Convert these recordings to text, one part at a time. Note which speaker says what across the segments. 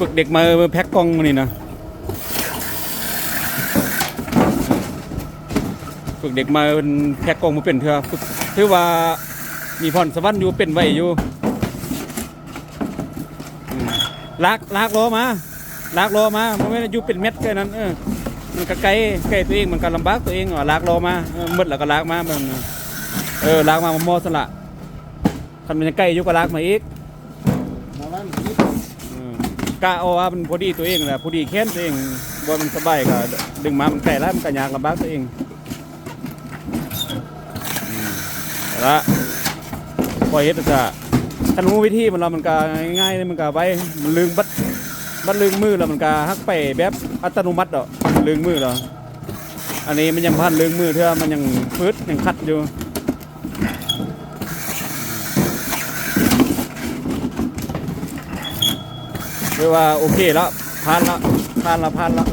Speaker 1: ฝึกเด็กมาแพ็คกล้องมานี่นะฝึกเด็กมาเป็นแพ็คกล้องมาเป็นเถอะฝึกถือว่ามีพรสวรรค์อยู่เป็นไว้อยู่ลากลากล้อมาลากล้อมามันไม่ได้อยู่เป็นเม็ดแค่นั้นเออมันก็ไกลไกลตัวเองมันก็ลำบากตัวเองอะลากล้อมาเมืดแล้วก็ลากมามันเออลากมามันมอสละคันมันยังใกล้อยู่ก็ลากมาอีก กะเอาว่ามันพอดีตัวเองแหละพอดีแค้นตัวเองบ่มันสบายก็ดึงมามันไก่แล้วมันก็ยากลำบากตัวเองและปล่อยเฮ็ดจะคันรู้วิธีมันเรามันก็ง่ายๆเลยมันก็ไว้มันลืมบัดบัดลืมมือแล้วมันก็ฮักไปแบบอัตโนมัติดอกมันลืมมือแล้วอันนี้มันยังพันลืมมือเท่ามันยังฟืดยังคัดอยู่ คือว่าโอเคแล้วผ่านแล้วผ่านแล้วผ่านแล้ว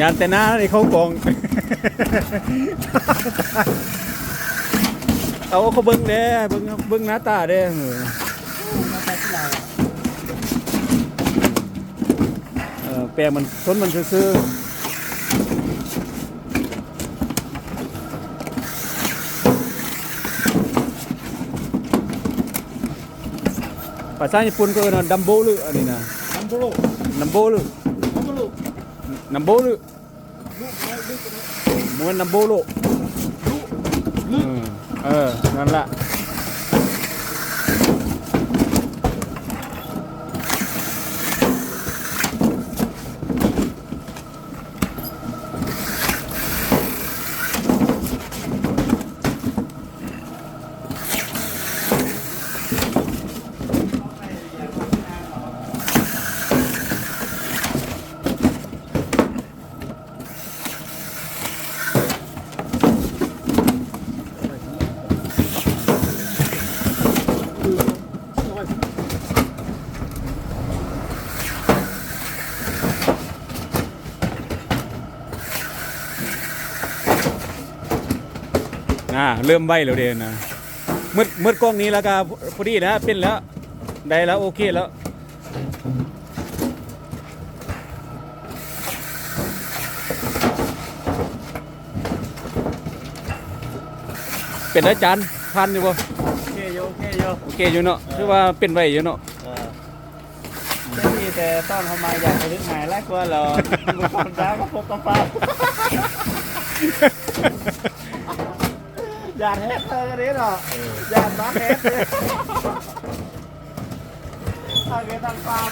Speaker 1: ยานแต่หน้าในเขากอง เอาเขาเบิ้งเด้เบิ้งเบิ้งหน้าตาเด้เออ
Speaker 2: มา แต่ที่ไหน
Speaker 1: เออแปลงมันต้นมันซื่อๆภาษาญี่ปุ่นก็เอิ้นว่าดัมโบหรืออันนี้นะ
Speaker 2: น้ำโบลู
Speaker 1: นัมโบหรือ
Speaker 2: น้ำโบลู
Speaker 1: นัมโบหรือ
Speaker 2: ลูกน้อยลูกน้อย
Speaker 1: มวนนัมโบโล
Speaker 2: ลูก
Speaker 1: เออเออ นั่นละ อ่าเริ่มใบแล้วเดนนะมืดมืดกล้องนี้แล้วก็พอดีนะเป็นแล้วได้แล้วโอเคแล้วเป็นอาจารย์พันอยู่บ่
Speaker 2: โอเคโยโอเคโย
Speaker 1: โอเคอยู่เนาะคือว่าเป็นไว้อยู่เนาะ
Speaker 2: เออไม่มีแต่ต้อนเข้ามาอยากไปถึงไหนแล้วกลัวเหรอมันความจ้าก็พบกับฟ้า อยากแฮกเตอร์กันนี้เหรออยากมาแฮกเลยทางเกตังฟาร์ม